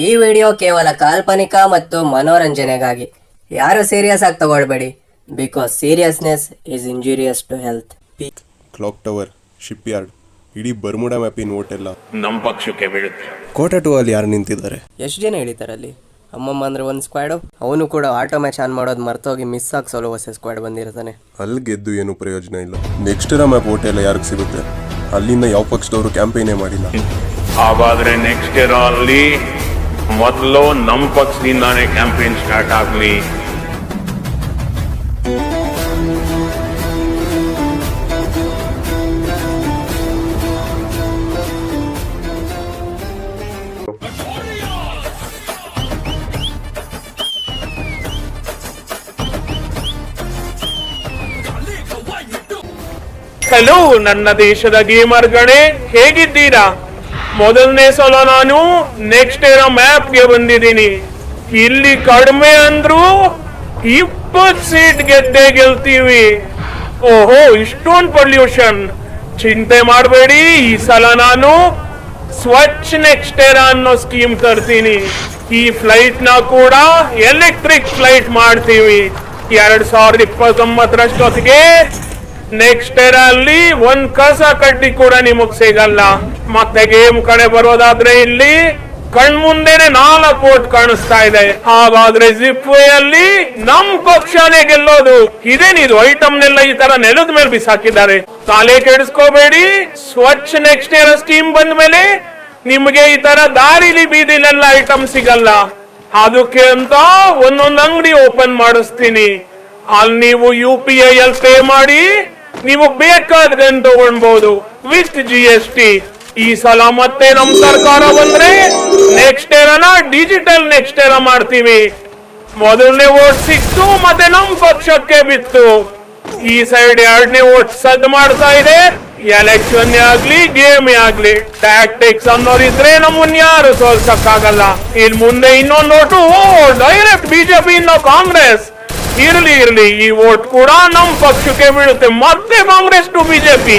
ಈ ವಿಡಿಯೋ ಕೇವಲ ಕಾಲ್ಪನಿಕ ಮತ್ತು ಮನೋರಂಜನೆಗಾಗಿ. ಯಾರು ಸೀರಿಯಸ್ ಆಗಿ ತಗೊಳ್ಬೇಡಿ. Because seriousness is injurious to health clock tower shipyard ಇಡೀ ಬರ್ಮುಡ ಮ್ಯಾಪಿನ ಓಟೆಲ್ಲ ನಮ್ಮ ಪಕ್ಷಕ್ಕೆ ಬೀಳುತ್ತೆ. ಕೋಟಾ ಟು ಅಲ್ಲಿ ಯಾರು ನಿಂತಿದ್ದಾರೆ? ಎಷ್ಟು ಜನ ಹಿಡಿತಾರಲ್ಲಿ ಅಮ್ಮಮ್ಮ ಅಂದ್ರೆ ಒಂದು ಸ್ಕ್ವಾಡು ಅವನು ಕೂಡ ಆಟೋ ಮ್ಯಾಚ್ ಆನ್ ಮಾಡೋದು ಮರ್ತೋಗಿ ಮಿಸ್ ಆಗಿ ಸೋಲೋ ಹೊಸ ಸ್ಕ್ವಾಡ್ ಬಂದಿರ್ತಾನೆ. ಅಲ್ಲಿ ಗೆದ್ದು ಏನು ಪ್ರಯೋಜನ ಇಲ್ಲ. ನೆಕ್ಸ್ಟ್ ಇರೋ ಮ್ಯಾಪ್ ಓಟೆಲ್ಲ ಯಾರಿಗೆ ಸಿಗುತ್ತೆ? ಅಲ್ಲಿಂದ ಯಾವ ಪಕ್ಷದವರು ಕ್ಯಾಂಪೇನೇ ಮಾಡಿಲ್ಲ. ಹಾಗಾದ್ರೆ ನೆಕ್ಸ್ಟ್ ಇರೋ ಅಲ್ಲಿ ಮೊದಲು ನಮ್ಮ ಪಕ್ಷದಿಂದಾನೇ ಕ್ಯಾಂಪೇನ್ ಸ್ಟಾರ್ಟ್ ಆಗಲಿ. ಹಲೋ ನನ್ನ ದೇಶದ ಗೇಮರ್ಗಳೇ ಹೇಗಿದ್ದೀರಾ? ಮೊದಲನೇ ಸಲ ನಾನು ನೆಕ್ಸ್ಟ್ ಇರೋ ಮ್ಯಾಪ್ಗೆ ಬಂದಿದ್ದೀನಿ. ಇಲ್ಲಿ ಕಡಿಮೆ ಅಂದ್ರು ಇಪ್ಪತ್ ಸೀಟ್ ಗೆದ್ದೆ ಗೆಲ್ತೀವಿ. ಓಹೋ, ಇಷ್ಟೊಂದು ಪೊಲ್ಯೂಷನ್ ಚಿಂತೆ ಮಾಡಬೇಡಿ, ಈ ಸಲ ನಾನು ಸ್ವಚ್ಛ ನೆಕ್ಸ್ಟ್ ಏರಾ ಅನ್ನೋ ಸ್ಕೀಮ್ ತರ್ತೀನಿ. ಈ ಫ್ಲೈಟ್ನ ಕೂಡ ಎಲೆಕ್ಟ್ರಿಕ್ ಫ್ಲೈಟ್ ಮಾಡ್ತೀವಿ. ಎರಡ್ ಸಾವಿರದ ಇಪ್ಪತ್ತೊಂಬತ್ತರಷ್ಟೊತ್ತಿಗೆ ನೆಕ್ಸ್ಟ್ ಇಯರ್ ಅಲ್ಲಿ ಒಂದ್ ಕಸ ಕಡ್ಡಿ ಕೂಡ ನಿಮಗ್ ಸಿಗಲ್ಲ. ಮತ್ತೆ ಗೇಮ್ ಕಡೆ ಬರೋದಾದ್ರೆ ಇಲ್ಲಿ ಕಣ್ಮುಂದೆನೆ ನಾಲ್ಕು ಓಟ್ ಕಾಣಿಸ್ತಾ ಇದೆ. ಹಾಗಾದ್ರೆ ಜಿಪ್ ಅಲ್ಲಿ ನಮ್ ಪಕ್ಷನೇ ಗೆಲ್ಲೋದು. ಇದೇನಿದು? ಐಟಮ್ನೆಲ್ಲ ಈ ತರ ನೆಲದ ಮೇಲೆ ಬಿಸಾಕಿದ್ದಾರೆ. ತಾಲೆ ಕೆಡಿಸ್ಕೋಬೇಡಿ. ಸ್ವಚ್ಛ ನೆಕ್ಸ್ಟ್ ಇಯರ್ ಸ್ಕೀಮ್ ಬಂದ ಮೇಲೆ ನಿಮ್ಗೆ ಈ ತರ ದಾರಿಲಿ ಬೀದಿಲೆಲ್ಲ ಐಟಮ್ ಸಿಗಲ್ಲ. ಅದಕ್ಕೆ ಅಂತ ಒಂದೊಂದ್ ಅಂಗಡಿ ಓಪನ್ ಮಾಡಿಸ್ತೀನಿ. ಅಲ್ಲಿ ನೀವು ಯು ಪಿ ಐ ಅಲ್ಲಿ ಪೇ ಮಾಡಿ ನೀವು ಬೇಕಾದ್ರೆ ತಗೊಳ್ಬಹುದು ವಿತ್ ಜಿ ಎಸ್ ಟಿ ಈ ಸಲ ಮತ್ತೆ ನಮ್ ಸರ್ಕಾರ ಬಂದ್ರೆ ನೆಕ್ಸ್ಟ್ ಏನ ಡಿಜಿಟಲ್ ನೆಕ್ಸ್ಟ್ ಏನ ಮಾಡ್ತೀವಿ. ಮೊದಲನೇ ಓಟ್ ಸಿಕ್ತು, ಮತ್ತೆ ನಮ್ ಪಕ್ಷಕ್ಕೆ ಬಿತ್ತು. ಈ ಸೈಡ್ ಎರಡನೇ ಓಟ್ ಸದ್ ಮಾಡ್ತಾ ಇದೆ. ಎಲೆಕ್ಷನ್ ಆಗ್ಲಿ ಗೇಮ್ ಆಗ್ಲಿ ಟ್ಯಾಕ್ಟಿಕ್ಸ್ ಅನ್ನೋರಿದ್ರೆ ನಮ್ಮನ್ ಯಾರು ಸೋಲ್ಸಕ್ಕಾಗಲ್ಲ. ಇನ್ ಮುಂದೆ ಇನ್ನೊಂದು ಓಟು ಡೈರೆಕ್ಟ್ ಬಿಜೆಪಿ ಇನ್ನೋ ಕಾಂಗ್ರೆಸ್. ಇರ್ಲಿ, ಇರಲಿ, ಈ ವೋಟ್ ಕೂಡ ನಮ್ಮ ಪಕ್ಷಕ್ಕೆ ಬೀಳುತ್ತೆ. ಮತ್ತೆ ಕಾಂಗ್ರೆಸ್ ಟು ಬಿಜೆಪಿ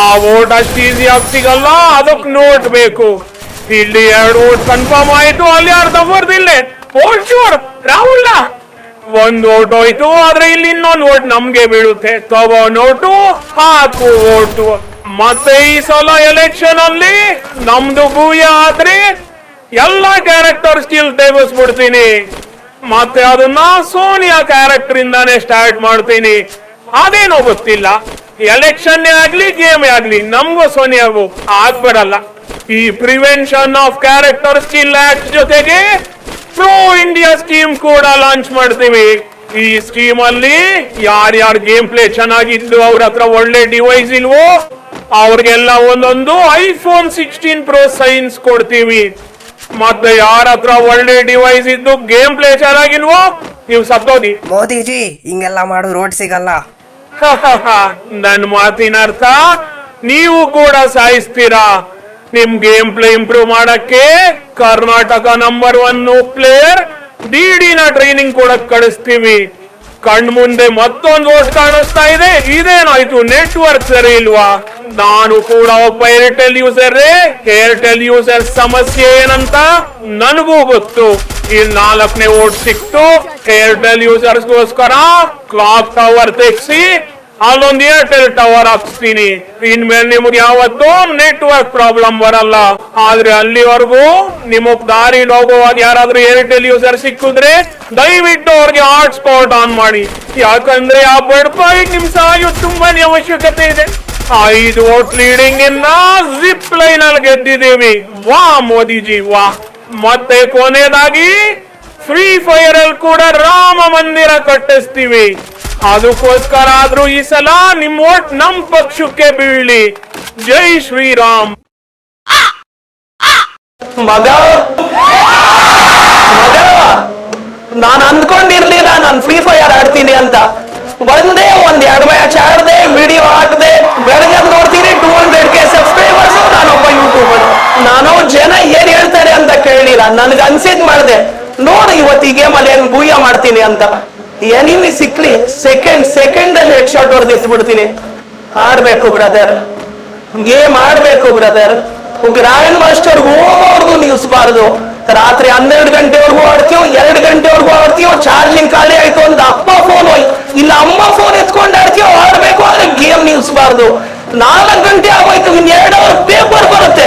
ಆ ವೋಟ್ ಅಷ್ಟು ಈಸಿ ಸಿಗಲ್ಲ, ಅದಕ್ಕೆ ನೋಟ್ ಬೇಕು. ಇಲ್ಲಿ ಎರಡು ವೋಟ್ ಕನ್ಫರ್ಮ್ ಆಯ್ತು, ಅಲ್ಲಿ ಯಾರು ಫೋರ್ ಶೂರ್ ರಾಹುಲ್ ಒಂದ್ ಓಟ್ ಹೋಯ್ತು, ಆದ್ರೆ ಇಲ್ಲಿ ಇನ್ನೊಂದು ಓಟ್ ನಮ್ಗೆ ಬೀಳುತ್ತೆ. ತಗೋ ನೋಟು, ಹಾಕು ಓಟು ಮತ್ತೆ ಈ ಸಲ ಎಲೆಕ್ಷನ್ ಅಲ್ಲಿ ನಮ್ದು ಭೂಯ ಆದ್ರೆ ಎಲ್ಲಾ ಕ್ಯಾರೆಕ್ಟರ್ ಸ್ಟಿಲ್ ತೆಗೆಸ್ಬಿಡ್ತೀನಿ ಮತ್ತೆ ಅದನ್ನ ಸೋನಿಯಾ ಕ್ಯಾರೆಕ್ಟರ್ ಇಂದಾನೆ ಸ್ಟಾರ್ಟ್ ಮಾಡ್ತೀನಿ. ಅದೇನೋ ಗೊತ್ತಿಲ್ಲ. ಎಲೆಕ್ಷನ್ ಆಗ್ಲಿ ಗೇಮ್ ಆಗ್ಲಿ, ನಮ್ಗೂ ಸೋನಿಯಾಗೂ ಆಗ್ಬಿಡಲ್ಲ. ಈ prevention of character skill act ಜೊತೆಗೆ ಪ್ರೋ ಇಂಡಿಯಾ ಸ್ಕೀಮ್ ಕೂಡ ಲಾಂಚ್ ಮಾಡ್ತೀವಿ. ಈ ಸ್ಕೀಮ್ ಅಲ್ಲಿ ಯಾರ್ಯಾರು ಗೇಮ್ ಪ್ಲೇ ಚೆನ್ನಾಗಿದ್ದು ಅವ್ರ ಹತ್ರ ಒಳ್ಳೆ ಡಿವೈಸ್ ಇಲ್ವೋ, ಅವ್ರಿಗೆಲ್ಲ ಒಂದೊಂದು ಐಫೋನ್ ಸಿಕ್ಸ್ಟೀನ್ ಪ್ರೋ ಸೈನ್ಸ್ ಕೊಡ್ತೀವಿ. ಮತ್ತೆ ಯಾರ ಹತ್ರ ಒಳ್ಳೆ ಡಿವೈಸ್ ಇದ್ದು ಗೇಮ್ ಪ್ಲೇ ಚೆನ್ನಾಗಿಲ್ವೋ? ನೀವು ಸತ್ತೋದಿ ಮೋದಿಜಿ ಹಿಂಗೆಲ್ಲ ಮಾಡು ರೋಡ್ ಸಿಗಲ್ಲ. ನನ್ನ ಮಾತಿನ ಅರ್ಥ? ನೀವು ಕೂಡ ಸಾಯಿಸ್ತೀರಾ? ನಿಮ್ ಗೇಮ್ ಪ್ಲೇ ಇಂಪ್ರೂವ್ ಮಾಡಕ್ಕೆ ಕರ್ನಾಟಕ ನಂಬರ್ ಒನ್ ಪ್ಲೇಯರ್ ಡಿಡಿನ ಟ್ರೈನಿಂಗ್ ಕೊಡಕ್ ಕಳಿಸ್ತೀವಿ. ಕಣ್ ಮುಂದೆ ಮತ್ತೊಂದು ಓಟ್ ಕಾಣಿಸ್ತಾ ಇದೆ. ಇದೇನಾಯ್ತು? ನೆಟ್ವರ್ಕ್ ಸರಿ ಇಲ್ವಾ? ನಾನು ಕೂಡ ಒಬ್ಬ ಏರ್ಟೆಲ್ ಯೂಸರ್ ಏರ್ಟೆಲ್ ಯೂಸರ್ ಸಮಸ್ಯೆ ಏನಂತ ನನಗೂ ಗೊತ್ತು. ಈ ನಾಲ್ಕನೇ ಓಟ್ ಸಿಕ್ತು. ಏರ್ಟೆಲ್ ಯೂಸರ್ಸ್ಗೋಸ್ಕರ ಕ್ಲಾಕ್ ಟವರ್ ತೆಗ್ಸಿ, ಅಲ್ಲೊಂದು ಏರ್ಟೆಲ್ ಟವರ್ ಹಾಕ್ಸ್ತೀನಿ. ಇನ್ಮೇಲೆ ನಿಮ್ಗೆ ಯಾವತ್ತೂ ನೆಟ್ವರ್ಕ್ ಪ್ರಾಬ್ಲಮ್ ಬರಲ್ಲ. ಆದ್ರೆ ಅಲ್ಲಿವರೆಗೂ ನಿಮಗ್ ದಾರಿ ಹೋಗುವಾಗ ಯಾರಾದ್ರೂ ಏರ್ಟೆಲ್ ಯೂಸರ್ ಸಿಕ್ಕಿದ್ರೆ ದಯವಿಟ್ಟು ಅವ್ರಿಗೆ ಹಾಟ್ಸ್ಪಾಟ್ ಆನ್ ಮಾಡಿ. ಯಾಕಂದ್ರೆ ಆ ಬಡ್ಪಾಯಿ ನಿಮ್ ಸಹಾಯ ತುಂಬಾನೇ ಅವಶ್ಯಕತೆ ಇದೆ. ಐದು ಓಟ್ ಲೀಡಿಂಗ್ ಇಂದ ಜಿಪ್ ಲೈನ್ ಅಲ್ಲಿ ಗೆದ್ದಿದ್ದೀವಿ. ವಾ ಮೋದಿಜಿ, ವಾ. ಮತ್ತೆ ಕೊನೆಯದಾಗಿ ಫ್ರೀ ಫೈರ್ ಅಲ್ಲಿ ಕೂಡ ರಾಮ ಮಂದಿರ ಕಟ್ಟಿಸ್ತೀವಿ. ಅದಕ್ಕೋಸ್ಕರ ಆದ್ರೂ ಈ ಸಲ ನಿಮ್ ಓಟ್ ನಮ್ ಪಕ್ಷಕ್ಕೆ ಬೀಳಿ. ಜೈ ಶ್ರೀರಾಮ್. ಮಗ. ನಾನು ಅಂದ್ಕೊಂಡಿರ್ಲಿಲ್ಲ ನಾನು ಫ್ರೀ ಫೈರ್ ಆಡ್ತೀನಿ ಅಂತ. ಬಂದೆ ಒಂದ್ ಎರಡು ಮ್ಯಾಚ್ ಆಡದೆ ವಿಡಿಯೋ ಹಾಕ್ದೆ ಬೆಳಗ್ಗೆ ನೋಡ್ತೀನಿ ಟೂ ಹಂಡ್ರೆಡ್ ಕೆ ಸಬ್ಸ್ಕ್ರೈಬರ್ಸ್ ನಾನೊಬ್ಬ ಯೂಟ್ಯೂಬರ್ ನಾನು ಜನ ಏನ್ ಹೇಳ್ತಾರೆ ಅಂತ ಕೇಳಲಿಲ್ಲ. ನನ್ಗೆ ಅನ್ಸಿದ್ ಮಾಡಿದೆ, ನೋಡಿ, ಇವತ್ತು ಈ ಗೇಮಲ್ಲಿ ಏನ್ ಭೂಯ ಮಾಡ್ತೀನಿ ಅಂತ. ಎನಿಮಿ ಸಿಕ್ಲಿ? ಸೆಕೆಂಡ್ ಸೆಕೆಂಡ್ ಅಲ್ಲಿ ಹೆಡ್ ಶಾಟ್ ಹೊಡೆದು ಎತ್ಬಿಡ್ತೀನಿ. ಆಡ್ಬೇಕು ಬ್ರದರ್ ಗೇಮ್ ಆಡ್ಬೇಕು ಬ್ರದರ್ ಗ್ರ್ಯಾಂಡ್ ಮಾಸ್ಟರ್ ಹೋಗೋರ್ಗು ನಿಲ್ಸ್ಬಾರ್ದು ರಾತ್ರಿ ಹನ್ನೆರಡು ಗಂಟೆವರೆಗೂ ಆಡ್ತೀವೋ ಎರಡು ಗಂಟೆವರೆಗೂ ಆಡ್ತೀವೋ ಚಾರ್ಜಿಂಗ್ ಖಾಲಿ ಆಯ್ತು ಅಂದ್ರೆ ಅಪ್ಪ ಫೋನ್ ಇಲ್ಲ ಅಮ್ಮ ಫೋನ್ ಎತ್ಕೊಂಡು ಆಡ್ತೀವೋ ಆಡ್ಬೇಕು ಆದ್ರೆ ಗೇಮ್ ನಿಲ್ಸ್ಬಾರ್ದು. ನಾಲ್ಕು ಗಂಟೆ ಆಗೋಯ್ತು ಇನ್ ಎರಡು ಅವರ್ ಪೇಪರ್ ಬರುತ್ತೆ.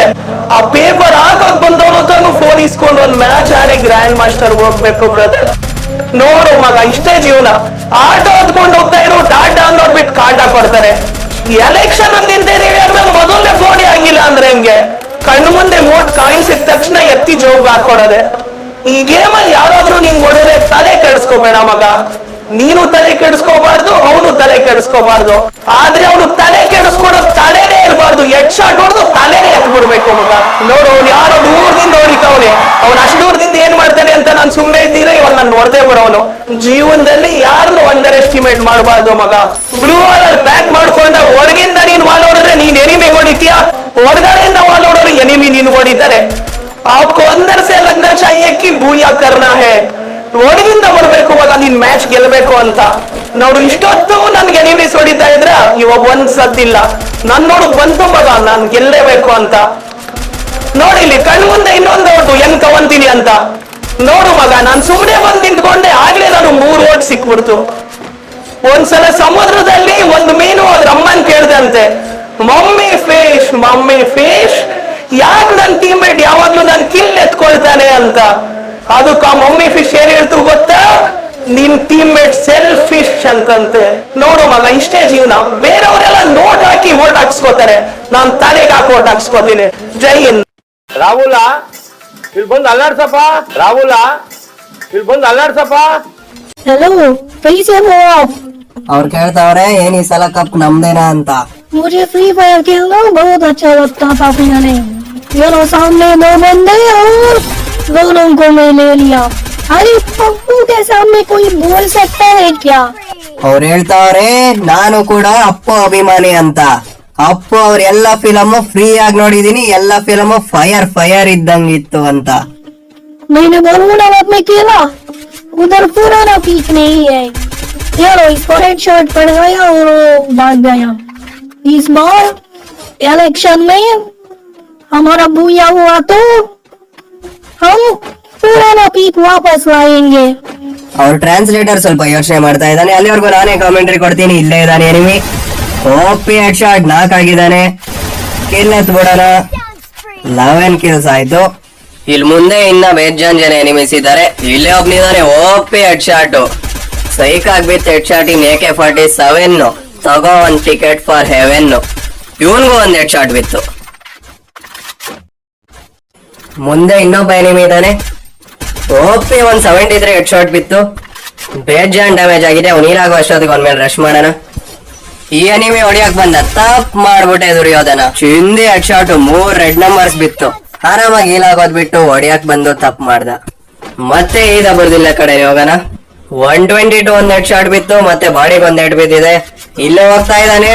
ಆ ಪೇಪರ್ ಹಾಕಕ್ ಬಂದವನು ತಾನು ಫೋನ್ ಇಸ್ಕೊಂಡು ಒಂದ್ ಮ್ಯಾಚ್ ಆಡಿ ಗ್ರ್ಯಾಂಡ್ ಮಾಸ್ಟರ್ ಹೋಗ್ಬೇಕು ಬ್ರದರ್ ನೋಡು ಮಗ, ಇಷ್ಟೇ ಜೀವನ. ಆಟೋ ಹೊತ್ಕೊಂಡು ಹೋಗ್ತಾ ಇರೋ ಟಾಟಾ ನೋಡ್ಬಿಟ್ಟು ಕಾಟ ಕೊಡ್ತಾರೆ. ಎಲೆಕ್ಷನ್ ಅಂದಿಂತ ಮೊದಲನೇ ಫೋನ್ ಆಗಿಲ್ಲ ಅಂದ್ರೆ ಹೆಂಗೆ? ಕಣ್ಣು ಮುಂದೆ ವೋಟ್ ಕಾಯಿಸಿದ ತಕ್ಷಣ ಎತ್ತಿ ಜೋಗ್ ಹಾಕೊಡೋದೆ. ಈ ಗೇಮಲ್ಲಿ ಯಾರಾದ್ರೂ ನಿಂಗ್ ಹೊಡೆದ್ರೆ ತಲೆ ಕೆಡಿಸ್ಕೋಬೇಡ ಮಗ. ನೀನು ತಲೆ ಕೆಡಿಸ್ಕೋಬಾರ್ದು, ಅವನು ತಲೆ ಕೆಡಿಸ್ಕೋಬಾರ್ದು. ಆದ್ರೆ ಅವನು ತಲೆ ಕೆಡಿಸ್ಕೊಡೋ ತಲೆನೇ ಇರಬಾರ್ದು. ಎಡ್ ಶಾಟ್ ಹೊಡೆದು ತಲೆನೇ ಎತ್ಬಿಡ್ಬೇಕು ಮಗ. ನೋಡು, ಅವ್ನು ಯಾರೋ ದೂರದಿಂದ ಹೊಡಿತಾವನೆ. ಅವ್ನು ಅಷ್ಟು ದೂರದಿಂದ ಮಾಡ್ತಾನೆ ಅಂತ ನಾನು ಸುಮ್ಮನೆ ಇದ್ದೀರಾ ಇವಾಗ ನಾನು ನೋಡ್ದೇ ಬರೋನು ಜೀವನದಲ್ಲಿ ಯಾರನ್ನು ಅಂಡರ್ ಎಸ್ಟಿಮೇಟ್ ಮಾಡಬಾರ್ದು ಮಗ ಬ್ಲೂ ವಾಲ್ ಪ್ಯಾಕ್ ಮಾಡ್ಕೊಂಡ ಹೊರಗಿಂದ ನೀನ್ ವಾಲ್ ಹೊಡೆದ್ರೆ ನೀನ್ ಎನಿಮಿ ಹೊಡಿತೀಯ ಹೊರಗಡೆಯಿಂದ ವಾಲ್ ಹೊಡೋರು ಎನಿಮಿ ನೀನು ಹೊಡಿತಾರೆ आपको अंदर से लगना चाहिए कि ಬೂಯಾ करना है ಒಳಗಿಂದ ಬರ್ಬೇಕು ಮಗ ನೀನ್ ಮ್ಯಾಚ್ ಗೆಲ್ಬೇಕು ಅಂತ ನೋಡು ಇಷ್ಟೊತ್ತು ನನ್ಗೆ ಎನಿಮೀಸ್ ಹೊಡಿತಾ ಇದ್ರ ಇವಾಗ ಒಂದ್ ಸದ್ದಿಲ್ಲ ನನ್ ನೋಡು ಬಂತು ಮಗ ನಾನ್ ಗೆಲ್ಲೇಬೇಕು ಅಂತ ನೋಡಿ ಇಲ್ಲಿ ಕಣ್ ಮುಂದೆ ಇನ್ನೊಂದು ಓಟು ಹೆಂಗ್ ತಗೊಂತೀನಿ ಅಂತ ನೋಡು ಮಗ, ನಾನ್ ಸುಮ್ಮನೆ ಬಂದು ನಿಂತ್ಕೊಂಡೆ. ಆಗ್ಲೇ ನಾನು ಮೂರು ಓಟ್ ಸಿಕ್ಬಿಡ್ತು. ಒಂದ್ಸಲ ಸಮುದ್ರದಲ್ಲಿ ಒಂದು ಮೀನು ಅದ್ರ ಅಮ್ಮನ್ ಕೇಳ್ದಂತೆ, ಮಮ್ಮಿ ಫಿಶ್ ಮಮ್ಮಿ ಫಿಶ್ ಯಾಕೆ ನನ್ ಟೀಮೇಟ್ ಯಾವಾಗ್ಲೂ ನನ್ ಕಿಲ್ ಎತ್ಕೊಳ್ತಾನೆ ಅಂತ. ಅದಕ್ಕೆ ಆ ಮಮ್ಮಿ ಫಿಶ್ ಏನ್ ಹೇಳ್ತು ಗೊತ್ತಾ? ನಿನ್ ಟೀಮ್ಮೇಟ್ ಸೆಲ್ಫ್ ಫಿಶ್ ಅಂತಂತೆ. ನೋಡು ಮಗ, ಇಷ್ಟೇ ಜೀವನ. ಬೇರೆಯವರೆಲ್ಲ ನೋಟ್ ಹಾಕಿ ಓಟ್ ಹಾಕ್ಸ್ಕೊತಾರೆ. ನಾನ್ ತಲೆಗೆ ಹಾಕಿ ಓಟ್ ಹಾಕ್ಸ್ಕೊತೀನಿ. ಜೈ ಹಿಂದ್. ರಾಹುಲ ಇಲ್ಲಿ ಬಂದು ಅಲ್ಲಾಡ್ಸಪ್ಪ ರಾಹುಲ ಇಲ್ಲಿ ಬಂದು ಅಲ್ಲಾಡ್ಸಪ್ಪ हेलो कैसे हो आप ಅವ್ರು ಕೇಳ್ತಾವ್ರೆ ಏನ್ ಈ ಸಲ ಕಪ್ ನಮ್ದೇನಾ ಅಂತ मुझे फ्री फायर खेलना बहुत अच्छा लगता था पहले मेरे सामने दो बंदे और दोनों को मैं ले लिया अरे पप्पू के सामने कोई बोल सकता है क्या ಅವ್ರು ಹೇಳ್ತಾವ್ರೆ ನಾನು ಕೂಡ ಅಪ್ಪು ಅಭಿಮಾನಿ ಅಂತ ಅಪ್ಪು ಅವ್ರ ಎಲ್ಲ ಫಿಲಮ್ ಫ್ರೀ ಆಗಿ ನೋಡಿದೀನಿ ಎಲ್ಲ ಫಿಲಮ್ ಫೈರ್ ಫೈರ್ ಇದ್ದಂಗಿತ್ತು ಅಂತ मैंने बलून अब में खेला उधर पुराना पीक नहीं है चलो इसको रेड शर्ट पड़ गया और वो भाग गया इस बार इलेक्शन में हमारा बूया हुआ तो हम पुराना पीक वापस लाएंगे ಅವ್ರ ಟ್ರಾನ್ಸ್ಲೇಟರ್ ಸ್ವಲ್ಪ ಯೋಚನೆ ಮಾಡ್ತಾ ಇದ್ದಾನೆ ಅಲ್ಲಿವರೆಗೂ ನಾನೇ ಕಾಮೆಂಟ್ರಿ ಕೊಡ್ತೀನಿ ಇಲ್ಲೇ ಇದ್ದಾನೆ ಎನಿಮಿ ಓಪಿ ಹೆಡ್ ಶಾಟ್ ನಾಕ್ ಆಗಿದ್ದಾನೆ. ಕಿಲ್ ಎತ್ ಬಿಡೋಣ ಲೆವೆನ್ ಕಿಲ್ಸ್ ಆಯ್ತು. ಇಲ್ಲಿ ಮುಂದೆ ಇನ್ನ ಬೇಜಾನ್ ಜನ ಎನಿಮಿಸ್ ಇದ್ದಾರೆ ಇಲ್ಲೇ ಒಬ್ನಿದಾನೆ OP head shot psych ಆಗ್ಬಿತ್ತು head shot in AK forty seven ತಗೋ ಒಂದ್ ಟಿಕೆಟ್ ಫಾರ್ ಹೆವೆನ್ ಇವನ್ಗೂ ಒಂದ್ ಹೆಡ್ ಶಾಟ್ ಬಿತ್ತು. ಮುಂದೆ ಇನ್ನೊಬ್ಬ ಎನಿಮಿ ಇದ್ದಾನೆ. ಓಪಿ ಒಂದ್ ಸೆವೆಂಟಿ ತ್ರೀ ಹೆಡ್ ಶಾಟ್ ಬಿತ್ತು ಬೇಜಾನ್ ಡ್ಯಾಮೇಜ್ ಆಗಿದೆ. ಅವ್ನು ನೀರಾಗೋ ಅಷ್ಟೊತ್ತಿಗೆ ಒಂದ್ಮೇಲೆ ರಶ್ ಮಾಡೋಣ. ಈ ಅನಿಮೆ ಹೊಡಿಯಕ್ ಬಂದ ತಪ್ ಮಾಡ್ಬಿಟ್ಟೆ ದುರ್ಯೋಧನ ಚಿಂದಿ ಹೆಡ್ ಶಾಟ್ ಮೂರ್ ರೆಡ್ ನಂಬರ್ಸ್ ಬಿತ್ತು. ಆರಾಮಾಗಿ ಹೀಲಾಗೋದ್ ಬಿಟ್ಟು ಹೊಡಿಯಕ್ ಬಂದು ತಪ್ ಮಾಡ್ದ. ಮತ್ತೆ ಈದ ಬರ್ದಿಲ್ಲ ಕಡೆ ಯೋಗನ. ಒನ್ ಟ್ವೆಂಟಿ ಟು ಒಂದ್ ಹೆಡ್ ಶಾಟ್ ಬಿತ್ತು, ಮತ್ತೆ ಬಾಡಿಗೆ ಒಂದ್ ಹೆಡ್ ಬಿದ್ದಿದೆ. ಇಲ್ಲೇ ಹೋಗ್ತಾ ಇದ್ದಾನೆ.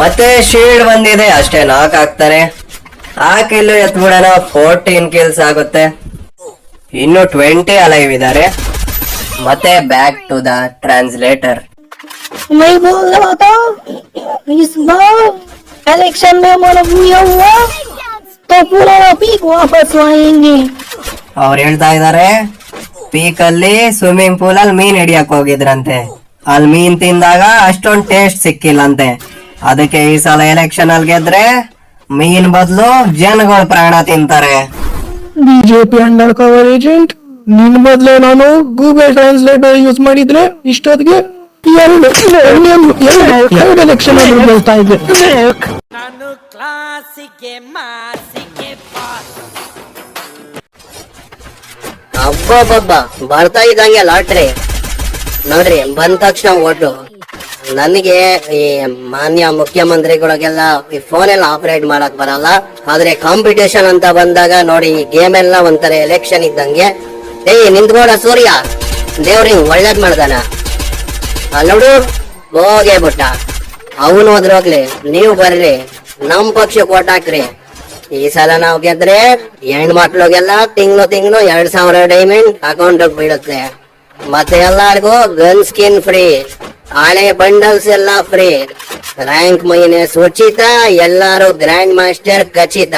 ಮತ್ತೆ ಶೀಲ್ಡ್ ಬಂದಿದೆ, ಅಷ್ಟೇ ನಾಕ್ ಹಾಕ್ತಾನೆ. ಆ ಕಿಲ್ಲು ಎತ್ಬಿಡೋಣ ಫೋರ್ಟೀನ್ ಕಿಲ್ಸ್ ಆಗುತ್ತೆ. ಇನ್ನು ಟ್ವೆಂಟಿ ಅಲೈವ್ ಇದ್ದಾರೆ ಮತ್ತೆ back to the translator May buong na to? Mismo? Election na mo na ಮುಗಿಯವ್ವ ತಪ್ಪುಲ ಪೀಕ್ ವಾಪಸ್ ಹಿಂಗೆ ಅವ್ರು ಹೇಳ್ತಾ ಇದಾರೆ ಪೀಕಲ್ಲಿ ಸ್ವಿಮ್ಮಿಂಗ್ ಪೂಲ್ ಅಲ್ಲಿ ಮೀನ್ ಹಿಡಿಯಕ್ ಹೋಗಿದ್ರಂತೆ ಅಲ್ಲಿ ಮೀನ್ ತಿಂದಾಗ ಅಷ್ಟೊಂದು ಟೇಸ್ಟ್ ಸಿಕ್ಕಿಲ್ಲಂತೆ ಅದಕ್ಕೆ ಈ ಸಲ ಎಲೆಕ್ಷನ್ ಅಲ್ಲಿ ಗೆದ್ರೆ ಮೀನ್ ಬದಲು ಜನಗಳ ಪ್ರಾಣ ತಿಂತಾರೆ ಬಿಜೆಪಿ ಅಂಡರ್ ಕವರ್ ಏಜೆಂಟ್ ನಿನ್ ಬದಲು ನಾನು ಗೂಗಲ್ ಟ್ರಾನ್ಸ್ಲೇಟರ್ ಯೂಸ್ ಮಾಡಿದ್ರೆ ಇಷ್ಟೊತ್ತಿಗೆ ಎರಡು ಇದ್ದೆ. ನಾನು ಕ್ಲಾಸಿಗೆ ಮಾಸಿಗೆ ಅಬ್ಬಬ್ಬಬ್ಬ ಬರ್ತಾ ಇದ್ದಂಗೆ ಲಾಟ್ರಿ. ನೋಡ್ರಿ ಬಂದ ತಕ್ಷಣ ಓಟು ನನಗೆ ಈ ಮಾನ್ಯ ಮುಖ್ಯಮಂತ್ರಿಗಳಿಗೆಲ್ಲ ಈ ಫೋನ್ ಎಲ್ಲ ಆಪರೇಟ್ ಮಾಡಕ್ ಬರಲ್ಲ. ಆದ್ರೆ ಕಾಂಪಿಟೇಷನ್ ಅಂತ ಬಂದಾಗ ನೋಡಿ ಈ ಗೇಮ್ ಎಲ್ಲ ಒಂಥರ ಎಲೆಕ್ಷನ್ ಇದ್ದಂಗೆ. ಏಯ್ ನಿಂತ್ಕೋಡ ಸೂರ್ಯ. ದೇವ್ರಿಂಗ್ ಒಳ್ಳೇದ್ ಮಾಡ್ದಾನ? ಅಲ್ ಹೋಗೆ ಬಿಟ್ಟ ಅವನು ಹೋದ್ರೋಗ್ಲಿ ನೀವು ಬರ್ರಿ. ನಮ್ ಪಕ್ಷಕ್ಕೆ ಓಟ್ ಹಾಕ್ರಿ. ಈ ಸಲ ನಾವು ಗೆದ್ರೆ ಹೆಣ್ಮಕ್ಳಿಗೆಲ್ಲ ತಿಂಗ್ಳು ತಿಂಗ್ಳು ಎರಡ್ ಸಾವಿರ ಡೈಮಂಡ್ ಅಕೌಂಟ್ ಬೀಳುತ್ತೆ. ಮತ್ತೆ ಎಲ್ಲಾರ್ಗೂ ಗನ್ ಸ್ಕಿನ್ ಫ್ರೀ ಹಳೆ ಬಂಡಲ್ಸ್ ಎಲ್ಲ ಫ್ರೀ ರ್ಯಾಂಕ್ ಮೈನೆ ಉಚಿತ, ಎಲ್ಲಾರು ಗ್ರ್ಯಾಂಡ್ ಮಾಸ್ಟರ್ ಖಚಿತ.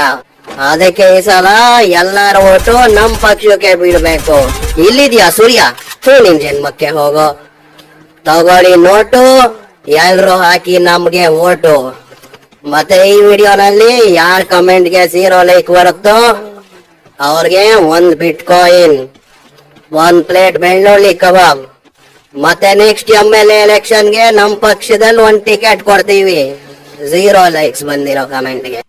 ಅದಕ್ಕೆ ಈ ಸಲ ಎಲ್ಲಾರ ಓಟು ನಮ್ ಪಕ್ಷಕ್ಕೆ ಬೀಳ್ಬೇಕು. ಇಲ್ಲಿದ್ಯಾ ಸೂರ್ಯ? ಹ್ಞೂ ನಿನ್ ಜನ್ಮಕ್ಕೆ ಹೋಗೋ. ತಗೊಳ್ಳಿ ನೋಟು. ಎಲ್ರು ಹಾಕಿ ನಮ್ಗೆ ಓಟು. ಮತ್ತೆ ಈ ವಿಡಿಯೋನಲ್ಲಿ ಯಾರ ಕಮೆಂಟ್ಗೆ ಜೀರೋ ಲೈಕ್ ಬರುತ್ತೋ ಅವ್ರಿಗೆ ಒಂದ್ ಬಿಟ್ ಕಾಯಿನ್ ಒಂದ್ ಪ್ಲೇಟ್ ಬೆಳ್ಳುಳ್ಳಿ ಕಬಾಬ್. ಮತ್ತೆ ನೆಕ್ಸ್ಟ್ ಎಂ ಎಲ್ ಎಲೆಕ್ಷನ್ಗೆ ನಮ್ ಪಕ್ಷದಲ್ಲಿ ಒಂದ್ ಟಿಕೆಟ್ ಕೊಡ್ತೀವಿ. ಝೀರೋ ಲೈಕ್ಸ್ ಬಂದಿರೋ ಕಮೆಂಟ್ಗೆ.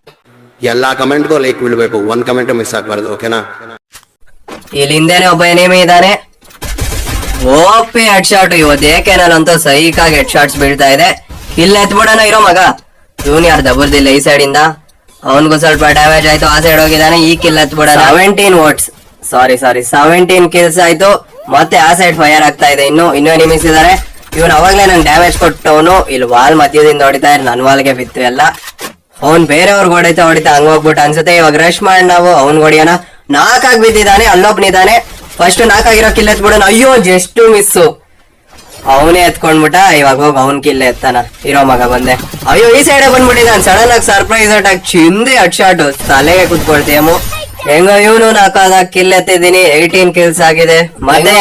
ಎಲ್ಲಾ ಕಮೆಂಟ್ಗೂ ಲೈಕ್ ಬೀಳ್ಬೇಕು. ಒಂದ್ ಕಮೆಂಟ್ ಮಿಸ್ ಆಗ್ಬಾರ್ದು ಓಕೆನಾ ಇಲ್ಲಿ ಹಿಂದೆನೆ ಒಬ್ಬ ಎನಿಮಿ ಇದ್ದಾನೆ ಓಪಿ ಹೆಡ್ ಶಾಟ್ ಇವತ್ತು ಏಕೆನಲ್ಲಂತೂ ಸೈಕಾಗಿ ಹೆಡ್ ಶಾಟ್ಸ್ ಬೀಳ್ತಾ ಇದೆ. ಇಲ್ಲಿ ಎತ್ಬಿಡೋಣ ಇರೋ ಮಗ. ಜೂನಿಯರ್ ದಬರ್ದಿಲ್ಲ ಈ ಸೈಡ್ ಇಂದ. ಅವನ್ಗೂ ಸ್ವಲ್ಪ ಡ್ಯಾಮೇಜ್ ಆಯ್ತು. ಆ ಸೈಡ್ ಹೋಗಿದ್ದಾನೆ. ಈ kill ಎತ್ಬಿಡೋಣ. Seventeen votes sorry sorry seventeen kills ಆಯ್ತು. ಮತ್ತೆ ಆ ಸೈಡ್ ಫೈರ್ ಆಗ್ತಾ ಇದೆ ಇನ್ನು. ಇನ್ನೂ ಎನಿಮಿಸ್ ಇದಾರೆ ಇವನು ಅವಾಗ್ಲೇ ನಂಗೆ ಡ್ಯಾಮೇಜ್ ಕೊಟ್ಟವನು. ಇಲ್ಲಿ ವಾಲ್ ಮಧ್ಯದಿಂದ ಹೊಡಿತಾ ಇರ್ ನನ್ ವಾಲ್ಗೆ ಬಿತ್ತು ಎಲ್ಲ. ಅವ್ನ್ ಬೇರೆಯವ್ರಿಗೆ ಹೊಡಿತಾ ಹೊಡಿತಾ ಹಂಗ ಹೋಗ್ಬಿಟ್ಟು ಅನ್ಸುತ್ತೆ. ಇವಾಗ ರಶ್ ಮಾಡಿ ನಾವು ಅವ್ನ್ ಹೊಡಿಯೋಣ. ನಾಲ್ಕಾಗಿ ಬಿದ್ದಿದ್ದಾನೆ. ಅಲ್ಲೊಬ್ನಿದ್ದಾನೆ ಫಸ್ಟ್ ನಾಲ್ಕಾಗಿರೋ ಕಿಲ್ ಎತ್ಬಿಡೋಣ ಅಯ್ಯೋ ಜಸ್ಟ್ ಮಿಸ್ಸು ಅವನೇ ಎತ್ಕೊಂಡ್ಬಿಟ್ಟ. ಇವಾಗ ಹೋಗಿ ಅವನ್ ಕಿಲ್ಲೆ ಎತ್ತಾನ. ಇರೋ ಮಗ ಬಂದೆ. ಅಯ್ಯೋ ಈ ಸೈಡ್ ಬಂದ್ಬಿಟ್ಟಿದ್ದಾನೆ. ಸಡನ್ ಆಗಿ ಸರ್ಪ್ರೈಸ್ ಅಟ್ಯಾಕ್ ಚಿಂದೆ ಅಟ್ ಶಾಟ್ ತಲೆಗೆ ಕುತ್ಕೊಳ್ತೀಯಮ್ಮ ಹೆಂಗೋ ಇವನು ನಾಲ್ಕಾದ ಕಿಲ್ ಎತ್ತಿದೀನಿ ಏಯ್ಟೀನ್ ಕಿಲ್ಸ್ ಆಗಿದೆ. ಮತ್ತೆ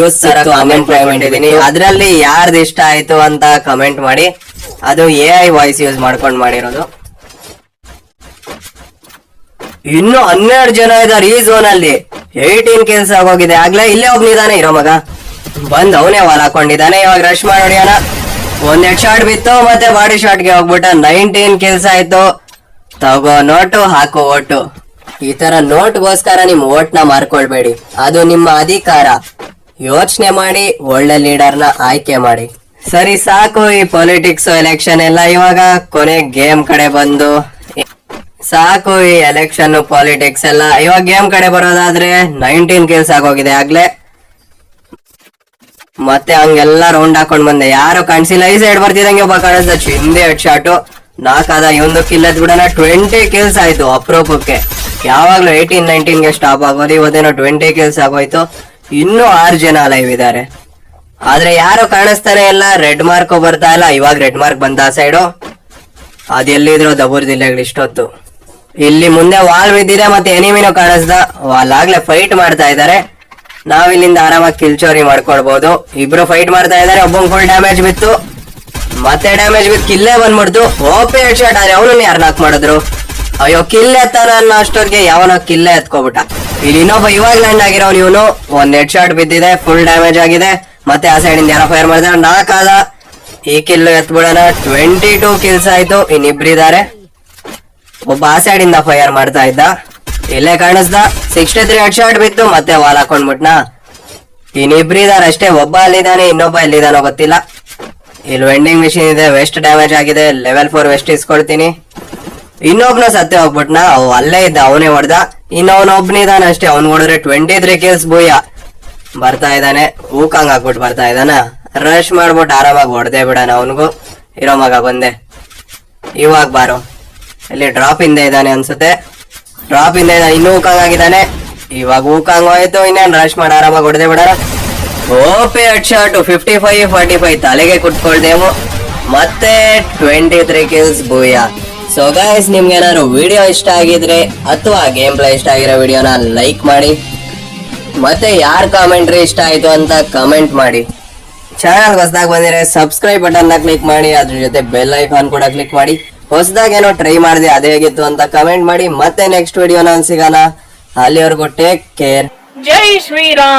ಯೂಸ್ ಕಮೆಂಟ್ ಮಾಡಿದ್ದೀನಿ ಅದ್ರಲ್ಲಿ ಯಾರ್ದು ಇಷ್ಟ ಆಯ್ತು ಅಂತ ಕಮೆಂಟ್ ಮಾಡಿ. ಅದು ಎ ಐ ವಾಯ್ಸ್ ಯೂಸ್ ಮಾಡ್ಕೊಂಡ್ ಮಾಡಿರೋದು. ಇನ್ನು ಹನ್ನೆರಡು ಜನ ಇದಾರೆ ಈ ಝೋನ್ ಅಲ್ಲಿ. ಏಯ್ಟೀನ್ ಕಿಲ್ಸ್ ಆಗೋಗಿದೆ. ಆಗ್ಲೇ ಇಲ್ಲೇ ಒಬ್ನಿದಾನೆ ಇರೋ ಮಗ. ಬಂದ್ ಅವನೇ ವಾಲ್ ಹಾಕೊಂಡಿದ್ದಾನೆ. ಇವಾಗ ರಶ್ ಮಾಡಿ ಅಣ್ಣ, ಒಂದ್ ಹೆಡ್ ಶಾಟ್ ಬಿತ್ತು, ಮತ್ತೆ ಬಾಡಿ ಶಾಟ್ಗೆ ಹೋಗ್ಬಿಟ್ಟ. ನೈನ್ಟೀನ್ ಕಿಲ್ಸ್ ಆಯ್ತು. ತಗೋ ನೋಟು, ಹಾಕು ಓಟು. ಈ ತರ ನೋಟ್ಗೋಸ್ಕರ ನಿಮ್ ಓಟ್ನ ಮಾರ್ಕೊಳ್ಬೇಡಿ. ಅದು ನಿಮ್ಮ ಅಧಿಕಾರ. ಯೋಚನೆ ಮಾಡಿ, ಒಳ್ಳೆ ಲೀಡರ್ನ ಆಯ್ಕೆ ಮಾಡಿ. ಸರಿ, ಸಾಕು ಈ ಪೊಲಿಟಿಕ್ಸ್ ಎಲೆಕ್ಷನ್ ಎಲ್ಲ. ಇವಾಗ ಕೊನೆ ಗೇಮ್ ಕಡೆ ಬಂದು. ಸಾಕು ಈ ಎಲೆಕ್ಷನ್ ಪಾಲಿಟಿಕ್ಸ್ ಎಲ್ಲ. ಇವಾಗ ಗೇಮ್ ಕಡೆ ಬರೋದಾದ್ರೆ ನೈನ್ಟೀನ್ ಕಿಲ್ಸ್ ಆಗೋಗಿದೆ ಆಗ್ಲೇ. ಮತ್ತೆ ಹಂಗೆಲ್ಲ ರೌಂಡ್ ಹಾಕೊಂಡ್ ಬಂದೆ. ಯಾರು ಕಾಣಿಸಿಲ್ಲ, ಈ ಸೈಡ್ ಬರ್ತಿದಂಗೆ ಒಬ್ಬ ಕಾಣಿಸ್ದ ಹಿಂದೆ ಹೆಡ್ ಶಾಟು ನಾಲ್ಕಾದ ಇವೊಂದು ಕಿಲ್ ಎದ್ ಬಿಡೋಣ. ಟ್ವೆಂಟಿ ಕಿಲ್ಸ್ ಆಯ್ತು ಅಪ್ರೂಪಕ್ಕೆ. ಯಾವಾಗ್ಲೂ ಏಯ್ಟೀನ್ ನೈನ್ಟೀನ್ಗೆ ಸ್ಟಾಪ್ ಆಗೋದು. ಇವತ್ತೇನೋ ಟ್ವೆಂಟಿ ಕಿಲ್ಸ್ ಆಗೋಯ್ತು. ಇನ್ನೂ ಆರು ಜನ ಲೈವ್ ಇದಾರೆ ಆದ್ರೆ ಯಾರು ಕಾಣಿಸ್ತಾನೆ ಇಲ್ಲ. ರೆಡ್ ಮಾರ್ಕ್ ಬರ್ತಾ ಇಲ್ಲ. ಇವಾಗ ರೆಡ್ ಮಾರ್ಕ್ ಬಂದ ಆ ಸೈಡು ಅದೆಲ್ಲಿದ್ರು ದಬೂರ್ ಇಷ್ಟೊತ್ತು. ಇಲ್ಲಿ ಮುಂದೆ ವಾಲ್ ಬಿದ್ದಿದೆ ಮತ್ತೆ ಎನಿಮಿನೂ ಕಾಣಿಸ್ದ ವಾಲ್ ಆಗ್ಲೇ ಫೈಟ್ ಮಾಡ್ತಾ ಇದಾರೆ ನಾವ್ ಇಲ್ಲಿಂದ ಆರಾಮಾಗಿ ಕಿಲ್ಚೋರಿ ಮಾಡ್ಕೊಳ್ಬಹುದು ಇಬ್ರು ಫೈಟ್ ಮಾಡ್ತಾ ಇದಾರೆ ಒಬ್ಬ ಫುಲ್ ಡ್ಯಾಮೇಜ್ ಬಿತ್ತು. ಮತ್ತೆ ಡ್ಯಾಮೇಜ್ ಬಿತ್ತು. ಕಿಲ್ಲೇ ಬಂದ್ಬಿಡ್ತು. ಓಪಿ ಹೆಡ್ ಶಾಟ್ ಆದ್ರೆ ಅವನು ಯಾರು ನಾಕ್ ಮಾಡಿದ್ರು? ಅಯ್ಯೋ ಕಿಲ್ ಎತ್ತಾನ ಅನ್ನೋ ಅಷ್ಟೊತ್ತಿಗೆ ಯಾವನ ಕಿಲ್ಲೇ ಎತ್ಕೋಬಿಟ್ಟ. ಇಲ್ಲಿ ಇನ್ನೊಬ್ಬ ಇವಾಗ ಲ್ಯಾಂಡ್ ಆಗಿರೋನು ಇವನು. ಒಂದ್ ಹೆಡ್ ಶಾಟ್ ಬಿದ್ದಿದೆ. ಫುಲ್ ಡ್ಯಾಮೇಜ್ ಆಗಿದೆ. ಮತ್ತೆ ಆ ಸೈಡ್ ಇಂದ ಯಾರೋ ಫೈರ್ ಮಾಡಿದ್ರೆ. ಆದ. ಈ ಕಿಲ್ ಎತ್ಬಿಡೋಣ. ಟ್ವೆಂಟಿ ಟೂ ಕಿಲ್ಸ್ ಆಯ್ತು ಇನ್ನಿಬ್ರಿದ್ದಾರೆ ಒಬ್ಬ ಆ ಸೈಡ್ ಇಂದ ಫೈರ್ ಮಾಡ್ತಾ ಇದ್ದ. ಇಲ್ಲೇ ಕಾಣಿಸ್ದ. ಸಿಕ್ಸ್ಟಿ ತ್ರೀ ಹೆಡ್ ಶಾಟ್ ಬಿತ್ತು, ಮತ್ತೆ ವಾಲ್ ಹಾಕೊಂಡ್ಬಿಟ್ನಾ. ಇನ್ನಿಬ್ರಿದಾರೆ ಅಷ್ಟೇ, ಒಬ್ಬ ಅಲ್ಲಿದ್ದಾನೆ, ಇನ್ನೊಬ್ಬ ಎಲ್ಲಿದಾನೋ ಗೊತ್ತಿಲ್ಲ. ಇಲ್ಲಿ ವೆಂಡಿಂಗ್ ಮಿಷಿನ್ ಇದೆ ವೆಸ್ಟ್ ಡ್ಯಾಮೇಜ್ ಆಗಿದೆ ಲೆವೆಲ್ ಫೋರ್ ವೆಸ್ಟ್ ಇಸ್ಕೊಳ್ತೀನಿ ಇನ್ನೊಬ್ನ ಸತ್ತೆ ಹೋಗ್ಬಿಟ್ನಾ, ಅವ್ ಅಲ್ಲೇ ಇದ್ದ, ಅವನೇ ಹೊಡೆದ. ಇನ್ನವನ್ ಇದಾನೆ ಅಷ್ಟೇ, ಅವ್ನು ಹೊಡೆದ್ರೆ ಟ್ವೆಂಟಿ ತ್ರೀ ಕಿಲ್ಸ್ ಬೂಯ ಬರ್ತಾ ಇದ್ದಾನೆ, ಊಕಂಗ್ ಹಾಕ್ಬಿಟ್ಟು ಬರ್ತಾ ಇದ್ದಾನ. ರಶ್ ಮಾಡ್ಬಿಟ್ಟು ಆರಾಮಾಗಿ ಹೊಡೆದೇ ಬಿಡೋಣ ಅವನಿಗೂ. ಇರೋ ಮಗ ಬಂದೆ. ಇವಾಗ ಬಾರೋ. ಇಲ್ಲಿ ಡ್ರಾಪ್ ಹಿಂದೆ ಇದ್ದಾನೆ ಅನ್ಸುತ್ತೆ. ಡ್ರಾಪ್ ಹಿಂದೆ ಇನ್ನೂ ಊಕಾಂಗ್ ಆಗಿದ್ದಾನೆ. ಇವಾಗ ಊಕಾಂಗ್ ಹೋಯ್ತು, ಇನ್ನೇನ್ ರಶ್ ಮಾಡಿ, ಆರಾಮಾಗಿ ಹೊಡೆದೇ ಬಿಡಾರ OP head shot fifty five forty five ತಲೆಗೆ ಕುಟ್ಕೊಳ್ದೇವು. ಮತ್ತೆ twenty three kills booyah so guys ನಿಮ್ಗೆ ಏನಾದ್ರು ವಿಡಿಯೋ ಇಷ್ಟ ಆಗಿದ್ರೆ ಅಥವಾ ಗೇಮ್ ಪ್ಲೇ ಇಷ್ಟ ಆಗಿರೋ ವಿಡಿಯೋನ ಲೈಕ್ ಮಾಡಿ. ಮತ್ತೆ ಯಾರ ಕಾಮೆಂಟ್ರಿ ಇಷ್ಟ ಆಯ್ತು ಅಂತ ಕಮೆಂಟ್ ಮಾಡಿ. ಚಾನಲ್ ಹೊಸದಾಗಿ ಬಂದಿರೋ ಸಬ್ಸ್ಕ್ರೈಬ್ ಬಟನ್ನ ಕ್ಲಿಕ್ ಮಾಡಿ, ಅದ್ರ ಜೊತೆ ಬೆಲ್ ಐಕಾನ್ ಕೂಡ ಕ್ಲಿಕ್ ಮಾಡಿ. ಹೊಸದಾಗಿ ಏನೋ ಟ್ರೈ ಮಾಡಿದೆ, ಅದೇ ಹೇಗಿತ್ತು ಅಂತ ಕಮೆಂಟ್ ಮಾಡಿ ಮತ್ತೆ ನೆಕ್ಸ್ಟ್ ವಿಡಿಯೋನ ಸಿಗೋಣ. ಅಲ್ಲಿವರೆಗೂ ಟೇಕ್ ಕೇರ್ ಜೈ ಶ್ರೀರಾಮ್.